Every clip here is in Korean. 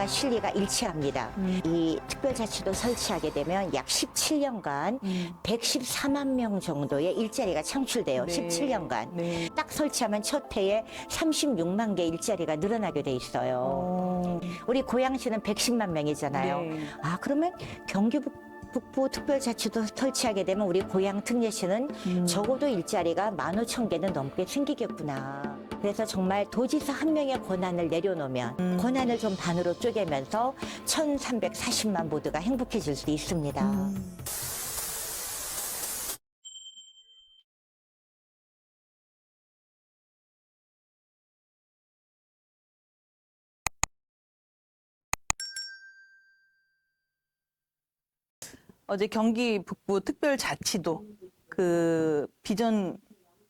명분과 실리가 일치합니다. 음. 이 특별자치도 설치하게 되면 약 17년간 114만 명 정도의 일자리가 창출돼요. 네. 17년간. 네. 딱 설치하면 첫 해에 36만 개 일자리가 늘어나게 돼 있어요. 어. 우리 고양시는 110만 명이잖아요. 네. 아 그러면 경기 북- 북부 특별자치도 설치하게 되면 우리 고양 특례시는 음. 적어도 일자리가 15,000개는 넘게 생기겠구나. 그래서 정말 도지사 한 명의 권한을 내려놓으면 음. 권한을 좀 반으로 쪼개면서 1,340만 모두가 행복해질 수 있습니다. 음. 어제 경기 북부 특별자치도 그 비전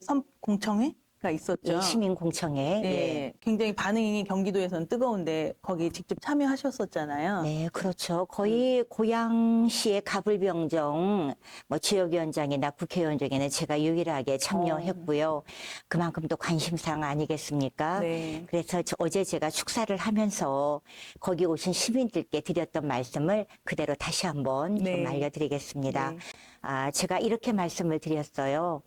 선 공청회 가 있었죠. 예, 시민공청회. 네, 예. 굉장히 반응이 경기도에서는 뜨거운데 거기 직접 참여하셨었잖아요. 네, 그렇죠. 거의 고양시의 가불병정 뭐 지역위원장이나 국회의원중에는 제가 유일하게 참여했고요. 그만큼 또 관심사항 아니겠습니까? 네. 그래서 저- 어제 제가 축사를 하면서 거기 오신 시민들께 드렸던 말씀을 그대로 다시 한번 네. 좀 알려드리겠습니다. 네. 아, 제가 이렇게 말씀을 드렸어요.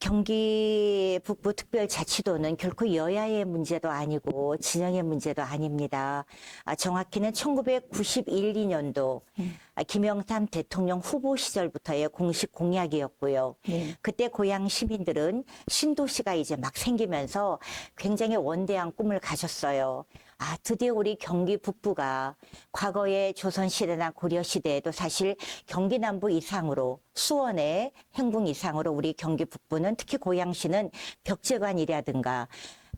경기 북부 특별자치도는 결코 여야의 문제도 아니고 진영의 문제도 아닙니다. 아, 정확히는 1991, 2년도 음. 김영삼 대통령 후보 시절부터의 공식 공약이었고요. 네. 그때 고향 시민들은 신도시가 이제 막 생기면서 굉장히 원대한 꿈을 가졌어요. 아, 드디어 우리 경기 북부가 과거의 조선시대나 고려시대에도 사실 경기 남부 이상으로 수원의 행궁 이상으로 우리 경기 북부는 특히 고양시는 벽제관이라든가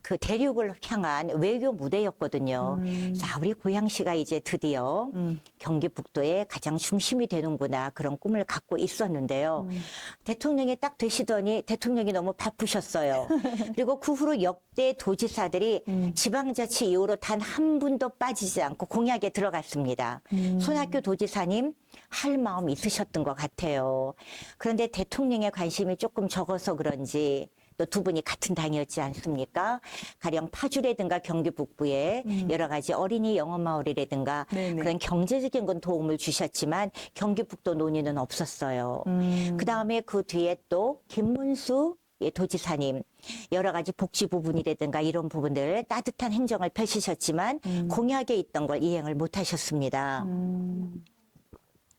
그 대륙을 향한 외교 무대였거든요. 음. 자, 우리 고양시가 이제 드디어 음. 경기 북도의 가장 중심이 되는구나 그런 꿈을 갖고 있었는데요. 음. 대통령이 딱 되시더니 대통령이 너무 바쁘셨어요. 그리고 그 후로 역대 도지사들이 음. 지방자치 이후로 단 한 분도 빠지지 않고 공약에 들어갔습니다. 음. 손학규 도지사님 할 마음 있으셨던 것 같아요. 그런데 대통령의 관심이 조금 적어서 그런지 또 두 분이 같은 당이었지 않습니까? 가령 파주라든가 경기 북부에 음. 여러 가지 어린이 영어마을이라든가 네네. 그런 경제적인 건 도움을 주셨지만 경기 북도 논의는 없었어요. 음. 그 다음에 그 뒤에 또 김문수 예, 도지사님 여러 가지 복지 부분이라든가 이런 부분들 따뜻한 행정을 펼치셨지만 음. 공약에 있던 걸 이행을 못 하셨습니다. 음.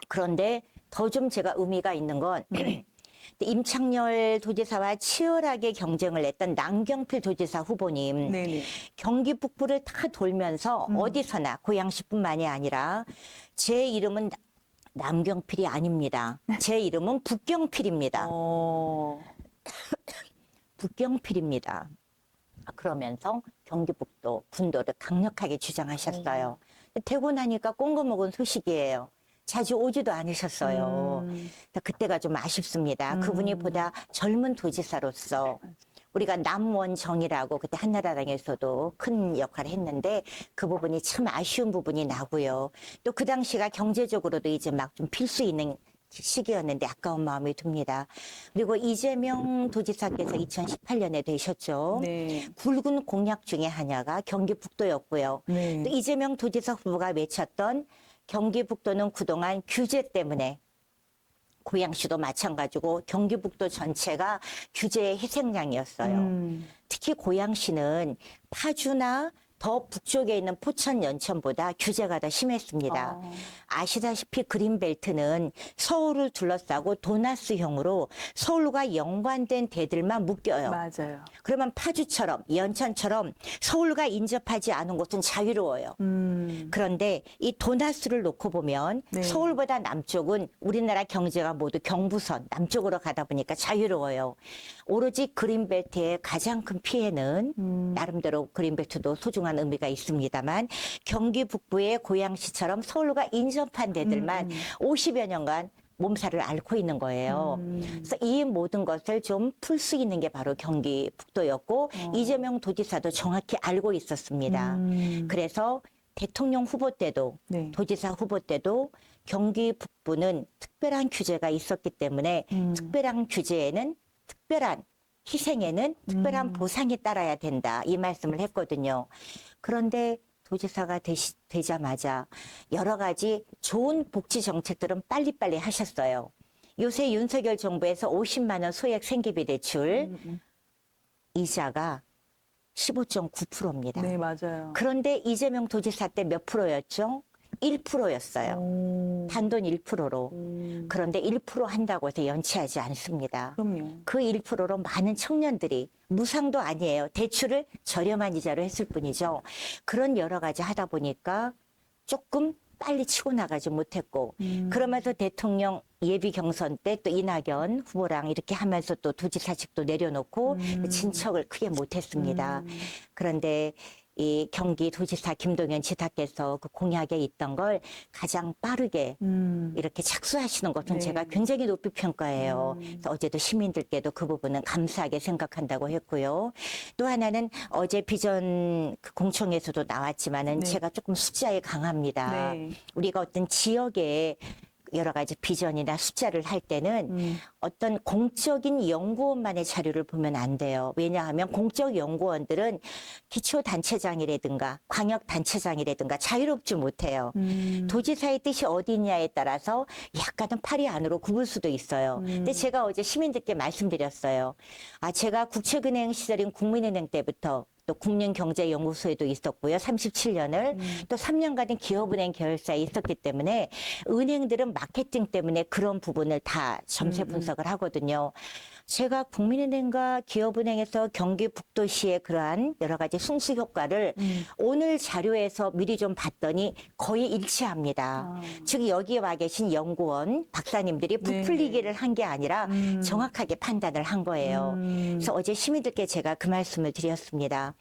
그런데 더 좀 제가 의미가 있는 건 임창열 도지사와 치열하게 경쟁을 했던 남경필 도지사 후보님 네네. 경기 북부를 다 돌면서 음. 어디서나 고양시뿐만이 아니라 제 이름은 나- 남경필이 아닙니다. 제 이름은 북경필입니다. 어. 북경필입니다. 그러면서 경기북도 분도를 강력하게 주장하셨어요. 되고 나니까 꽁거 먹은 소식이에요. 자주 오지도 않으셨어요. 음. 그때가 좀 아쉽습니다. 그분이 음. 보다 젊은 도지사로서 우리가 남원정이라고 그때 한나라당에서도 큰 역할을 했는데 그 부분이 참 아쉬운 부분이 나고요. 또 그 당시가 경제적으로도 이제 막 좀 필 수 있는 시기였는데 아까운 마음이 듭니다. 그리고 이재명 도지사께서 2018년에 되셨죠. 네. 굵은 공약 중에 하나가 경기 북도였고요. 네. 또 이재명 도지사 후보가 외쳤던 경기 북도는 그동안 규제 때문에 고양시도 마찬가지고 경기 북도 전체가 규제의 희생양이었어요. 음. 특히 고양시는 파주나 더 북쪽에 있는 포천 연천보다 규제가 더 심했습니다. 어. 아시다시피 그린벨트는 서울을 둘러싸고 도나스형으로 서울과 연관된 데들만 묶여요. 맞아요. 그러면 파주처럼 연천처럼 서울과 인접하지 않은 곳은 자유로워요. 음. 그런데 이 도나스를 놓고 보면 네. 서울보다 남쪽은 우리나라 경제가 모두 경부선 남쪽으로 가다 보니까 자유로워요. 오로지 그린벨트의 가장 큰 피해는 음. 나름대로 그린벨트도 소중한 의미가 있습니다만 경기 북부의 고양시처럼 서울과 인접한 데들만 음. 50여 년간 몸살을 앓고 있는 거예요. 음. 그래서 이 모든 것을 좀 풀 수 있는 게 바로 경기 북도였고 어. 이재명 도지사도 정확히 알고 있었습니다. 음. 그래서 대통령 후보 때도 네. 도지사 후보 때도 경기 북부는 특별한 규제가 있었기 때문에 음. 특별한 규제에는 특별한 희생에는 특별한 음. 보상이 따라야 된다 이 말씀을 했거든요. 그런데 도지사가 되시, 되자마자 여러 가지 좋은 복지 정책들은 빨리빨리 하셨어요. 요새 윤석열 정부에서 50만 원 소액 생계비 대출 음, 음. 이자가 15.9%입니다. 네, 맞아요. 그런데 이재명 도지사 때 몇 프로였죠? 1%였어요. 오. 단돈 1%로. 음, 그런데 1% 한다고 해서 연체하지 않습니다. 그럼요. 그 1%로 많은 청년들이 무상도 아니에요. 대출을 저렴한 이자로 했을 뿐이죠. 그런 여러 가지 하다 보니까 조금 빨리 치고 나가지 못했고 음. 그러면서 대통령 예비 경선 때 또 이낙연 후보랑 이렇게 하면서 또 도지사직도 내려놓고 음. 진척을 크게 못했습니다. 음. 그런데 이 경기 도지사 김동연 지사께서 그 공약에 있던 걸 가장 빠르게 음. 이렇게 착수하시는 것은 네. 제가 굉장히 높이 평가해요. 음. 그래서 어제도 시민들께도 그 부분은 감사하게 생각한다고 했고요. 또 하나는 어제 비전 그 공청에서도 나왔지만은 네. 제가 조금 숫자에 강합니다. 네. 우리가 어떤 지역에 여러 가지 비전이나 숫자를 할 때는 음. 어떤 공적인 연구원만의 자료를 보면 안 돼요. 왜냐하면 공적 연구원들은 기초 단체장이라든가 광역 단체장이라든가 자유롭지 못해요. 음. 도지사의 뜻이 어디냐에 따라서 약간은 팔이 안으로 굽을 수도 있어요. 음. 근데 제가 어제 시민들께 말씀드렸어요. 아, 제가 국책은행 시절인 국민은행 때부터 또 국민경제연구소에도 있었고요. 37년을 음. 또 3년간은 기업은행 계열사에 있었기 때문에 은행들은 마케팅 때문에 그런 부분을 다 점세 음, 음. 분석을 하거든요. 제가 국민은행과 기업은행에서 경기 북도시의 그러한 여러 가지 승수 효과를 음. 오늘 자료에서 미리 좀 봤더니 거의 일치합니다. 아. 즉 여기에 와 계신 연구원 박사님들이 네. 부풀리기를 한 게 아니라 음. 정확하게 판단을 한 거예요. 음. 그래서 어제 시민들께 제가 그 말씀을 드렸습니다.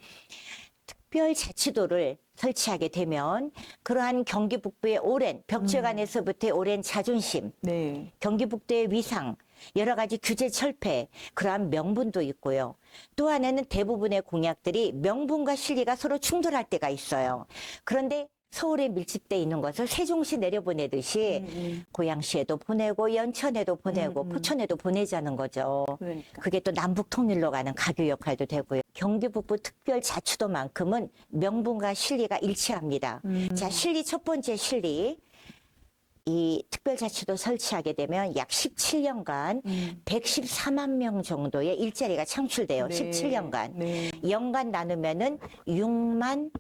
특별자치도를 설치하게 되면 그러한 경기 북부의 오랜 벽제관에서부터의 오랜 자존심, 네. 경기 북도의 위상, 여러 가지 규제 철폐, 그러한 명분도 있고요. 또 하나는 대부분의 공약들이 명분과 실리가 서로 충돌할 때가 있어요. 그런데 서울에 밀집돼 있는 것을 세종시 내려보내듯이 음, 음. 고양시에도 보내고 연천에도 보내고 음, 음. 포천에도 보내자는 거죠. 그러니까. 그게 또 남북 통일로 가는 가교 역할도 되고요. 경기 북부 특별 자치도만큼은 명분과 실리가 일치합니다. 음. 자, 실리 첫 번째 실리. 이 특별자치도 설치하게 되면 약 17년간 음. 114만 명 정도의 일자리가 창출돼요. 네. 17년간. 네. 연간 나누면은 6만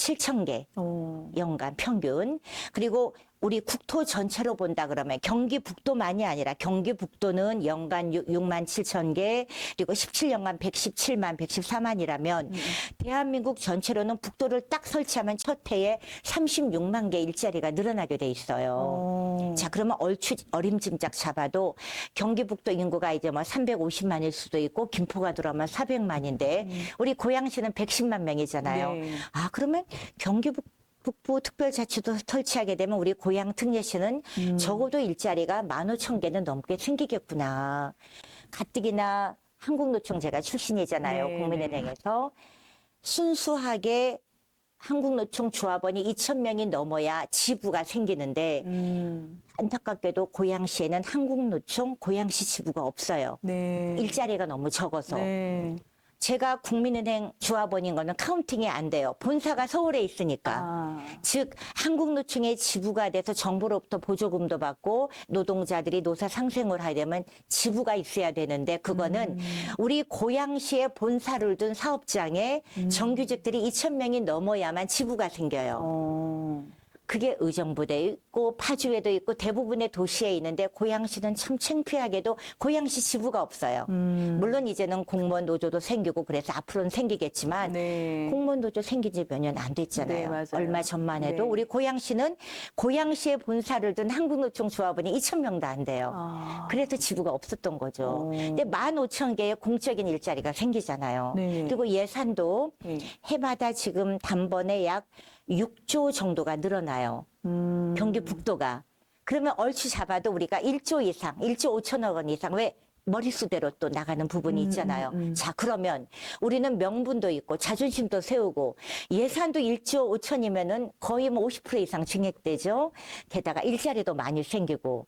7천 개. 어. 연간 평균. 그리고 우리 국토 전체로 본다 그러면 경기 북도만이 아니라 경기 북도는 연간 6, 만 7천 개, 그리고 17년간 117만, 114만이라면 음. 대한민국 전체로는 북도를 딱 설치하면 첫 해에 36만 개 일자리가 늘어나게 돼 있어요. 어. 자, 그러면 얼추 어림짐작 잡아도 경기 북도 인구가 이제 뭐 350만일 수도 있고 김포가 들어오면 400만인데 우리 고양시는 110만 명이잖아요. 네. 아, 그러면 경기 북- 북부 특별자치도 설치하게 되면 우리 고향 특례시는 음. 적어도 일자리가 15,000개는 넘게 생기겠구나. 가뜩이나 한국노총 제가 출신이잖아요. 네, 국민은행에서. 순수하게 한국노총 조합원이 2,000명이 넘어야 지부가 생기는데 음. 안타깝게도 고양시에는 한국노총 고양시 지부가 없어요. 네. 일자리가 너무 적어서. 네. 제가 국민은행 조합원인 거는 카운팅이 안 돼요. 본사가 서울에 있으니까. 아. 즉 한국노총의 지부가 돼서 정부로부터 보조금도 받고 노동자들이 노사 상생을 하려면 지부가 있어야 되는데 그거는 음. 우리 고양시에 본사를 둔 사업장에 정규직들이 2천 명이 넘어야만 지부가 생겨요. 어. 그게 의정부에 있고 파주에도 있고 대부분의 도시에 있는데 고양시는 참 창피하게도 고양시 지부가 없어요. 음. 물론 이제는 공무원 노조도 생기고 그래서 앞으로는 생기겠지만 네. 공무원 노조 생긴 지 몇 년 안 됐잖아요. 네. 얼마 전만 해도 네. 우리 고양시는 고양시에 본사를 둔 한국노총 조합원이 2천 명도 안 돼요. 아. 그래서 지부가 없었던 거죠. 어. 근데 15,000개의 공적인 일자리가 생기잖아요. 네. 그리고 예산도 네. 해마다 지금 단번에 약 6조 정도가 늘어나요. 음. 경기 북도가. 그러면 얼추 잡아도 우리가 1조 이상, 1조 5천억 원 이상 왜 머릿수대로 또 나가는 부분이 음, 있잖아요. 음, 음. 자, 그러면 우리는 명분도 있고 자존심도 세우고 예산도 1조 5천이면은 거의 뭐 50% 이상 증액되죠. 게다가 일자리도 많이 생기고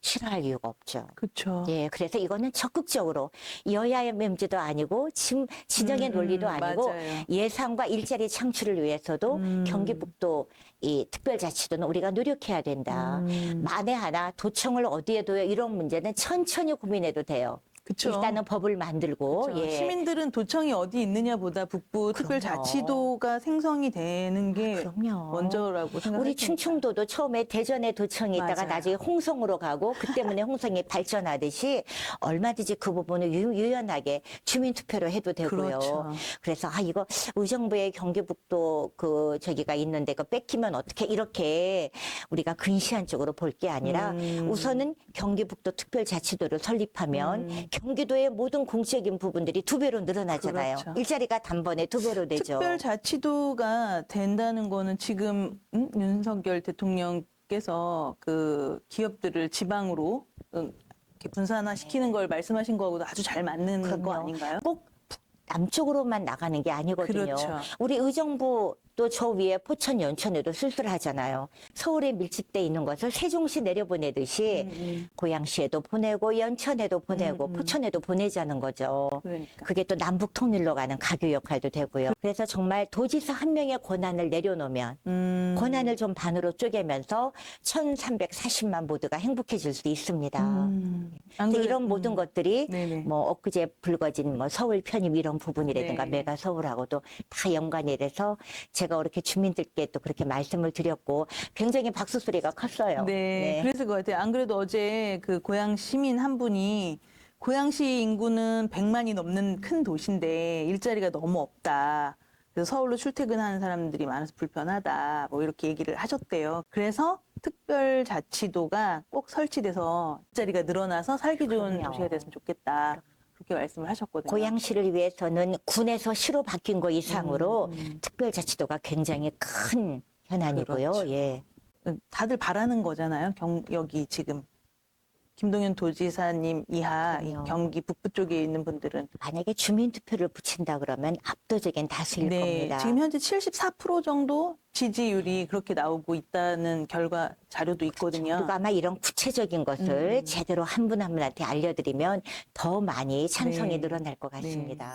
싫어할 이유가 없죠. 그렇죠. 예, 그래서 이거는 적극적으로 여야의 맹주도 아니고 진, 진영의 음, 논리도 아니고 맞아요. 예산과 일자리 창출을 위해서도 음. 경기북도 이 특별자치도는 우리가 노력해야 된다. 음, 만에 하나 도청을 어디에 둬요? 이런 문제는 천천히 고민해도 돼요. 그쵸. 일단은 법을 만들고. 예. 시민들은 도청이 어디 있느냐보다 북부 특별자치도가 생성이 되는 게 그럼요. 먼저라고 생각합니다. 우리 충청도도 처음에 대전에 도청이 있다가 맞아요. 나중에 홍성으로 가고 그 때문에 홍성이 발전하듯이 얼마든지 그 부분을 유, 유연하게 주민투표로 해도 되고요. 그렇죠. 그래서 아 이거 의정부의 경기북도 그 저기가 있는데 그 뺏기면 어떻게 이렇게 우리가 근시안 쪽으로 볼 게 아니라 음. 우선은 경기북도 특별자치도를 설립하면 음. 경기도의 모든 공적인 부분들이 두 배로 늘어나잖아요. 그렇죠. 일자리가 단번에 두 배로 되죠. 특별자치도가 된다는 거는 지금 음? 윤석열 대통령께서 그 기업들을 지방으로 음, 이렇게 분산화시키는 걸 말씀하신 거하고도 아주 잘 맞는 거 그럼요. 아닌가요? 꼭 남쪽으로만 나가는 게 아니거든요. 그렇죠. 우리 의정부 또 저 위에 포천 연천에도 술술하잖아요. 서울에 밀집돼 있는 것을 세종시 내려보내듯이 음, 고양시에도 보내고 연천에도 보내고 음, 음. 포천에도 보내자는 거죠. 그러니까. 그게 또 남북 통일로 가는 가교 역할도 되고요. 그래서 정말 도지사 한 명의 권한을 내려놓으면 음, 권한을 좀 반으로 쪼개면서 1340만 모두가 행복해질 수 있습니다. 음, 그래- 이런 음, 모든 것들이 네네. 뭐 엊그제 불거진 뭐 서울 편입 이런 부분이라든가 네. 메가 서울하고도 다 연관이 돼서 제가 그렇게 주민들께 또 그렇게 말씀을 드렸고 굉장히 박수 소리가 컸어요. 네, 그랬을 것 같아요. 안 그래도 어제 그 고양 시민 한 분이 고양시 인구는 100만이 넘는 큰 도시인데 일자리가 너무 없다. 그래서 서울로 출퇴근하는 사람들이 많아서 불편하다. 뭐 이렇게 얘기를 하셨대요. 그래서 특별자치도가 꼭 설치돼서 일자리가 늘어나서 살기 좋은 그럼요. 도시가 됐으면 좋겠다. 그 렇게 말씀을 하셨거든요. 고양시를 위해서는 군에서 시로 바뀐 거 이상으로 음, 특별자치도가 굉장히 큰 현안이고요. 그렇죠. 예. 음. 다들 바라는 거잖아요. 경, 여기 지금 김동연 도지사님 이하 이 그럼요. 경기 북부 쪽에 있는 분들은 만약에 주민투표를 붙인다 그러면 압도적인 다수일 겁니다. 네, 지금 현재 74% 정도 지지율이 그렇게 나오고 있다는 결과 자료도 있거든요. 우리가 아마 이런 구체적인 것을 음. 제대로 한 분 한 분한테 알려드리면 더 많이 찬성이 네. 늘어날 것 같습니다.